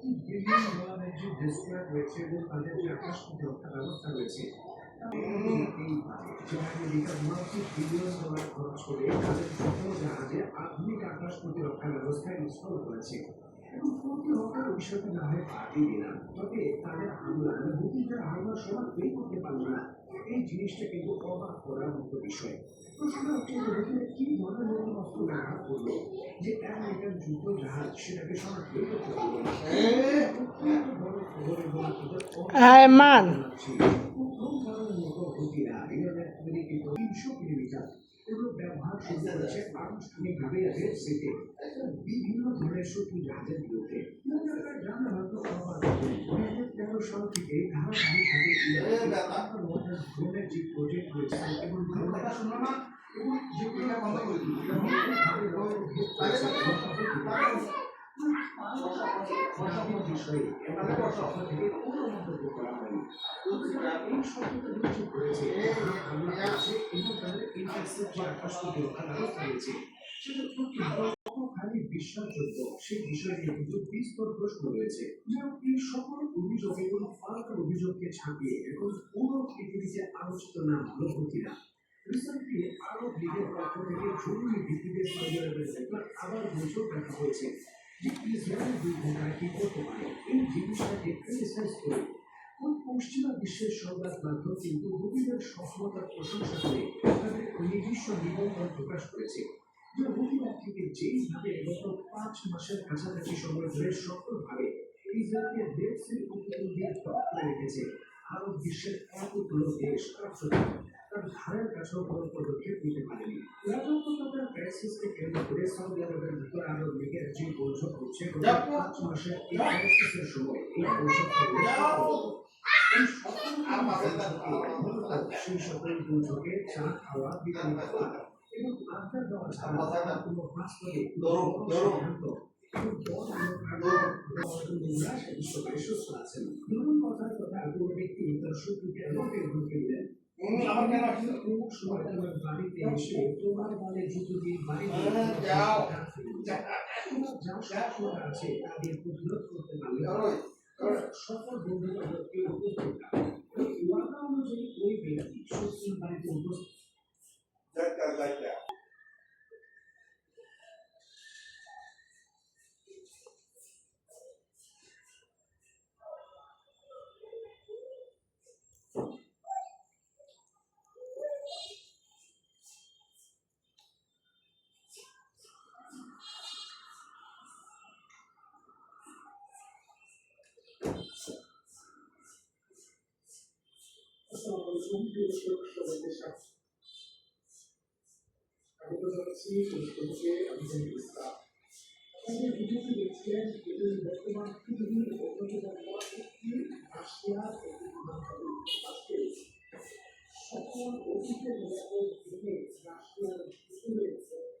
প্রতি বিলিয়ন যে এবং তাদের যে আকাশ প্রতিরক্ষা ব্যবস্থা রয়েছে। আধুনিক আকাশ প্রতিরক্ষা ব্যবস্থা ইনস্টল করেছে এবং বিষয়টি না হয় বাদই দিলাম তবে তাদের হামলা মানে হুতিদের হামলা সবার বের করতে পারল না এই জিনিসটা কিন্তু অবাক করার মতো বিষয়। প্রশ্নটা হচ্ছে যে কি ধরনের নতুন অস্ত্র ব্যবহার করল? যে যুদ্ধ জাহাজ সেটাকে সবার বের করতে পারল না অত্যন্ত বড় খবর এবং তাদের আয়মান প্রথমবারের মতো হুতিরা ইরানের তৈরি তিনশো কিলোমিটার এগুলো ব্যবহার শুরু করেছে আনুষ্ঠানিকভাবে রেড সিতে বিভিন্ন ধরনের শত্রু জাহাজের বিরুদ্ধে। জানা হয়তো অবাক যে প্রজেক্ট রয়েছে এবং ড্রোনের এবং যেগুলো বন্ধ সেটা কতখানি বিশ্বাসযোগ্য। সেই বিষয় নিয়ে কিন্তু বিস্তর প্রশ্ন রয়েছে। এই সকল অভিযোগ এবং ফালতু অভিযোগকে ছাপিয়ে এখন পুরো পৃথিবীতে আলোচিত নাম হলো হতিরা রিসেন্টলি আরব লীগের পক্ষ থেকে জরুরি ভিত্তিতে সৌদি আরবের আবার বৈঠক রাখা হয়েছে, যে ইসরায়েল দুর্ঘটনা কি করতে পারে? এই জিনিসটাকে ক্রিটিসাইজ করে ওই পশ্চিমা বিশ্বের সংবাদ মাধ্যম কিন্তু হুদিদের সফলতার প্রশংসা করে তাদের নিজস্ব নিবন্ধন প্রকাশ করেছে। যে হুদিরা থেকে যেইভাবে গত পাঁচ মাসের কাছাকাছি সময় ধরে সফলভাবে ইসরায়েলকে রেড সি উপকূল দিয়ে টপকে রেখেছে আরব বিশ্বের এতগুলো দেশ তার ধারের পদক্ষেপ নিতে যে পাঁচ এই সময় এই বৈঠক চা খাওয়া বিরিয়ানি তোমার বাড়ি জুতো দিয়ে বাড়ি আছে তা প্রতিরোধ করতে পারলে। সকল বন্ধুরা উপস্থিত থাকে উপস্থিত unglücklich, dass ich nicht habe. Aber das hat sie und ich sehe, aber sie ist da. Also, die Hilfe der Tiere, die wir in Welt gemacht haben, die wir in Welt gemacht haben, die Aschia, die wir gemacht haben, was geht's? Schocken und die Hilfe der Tiere, die wir in Welt gemacht haben, die wir in Welt gemacht haben.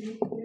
এই মুহূর্তে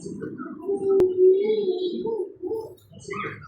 Thank you.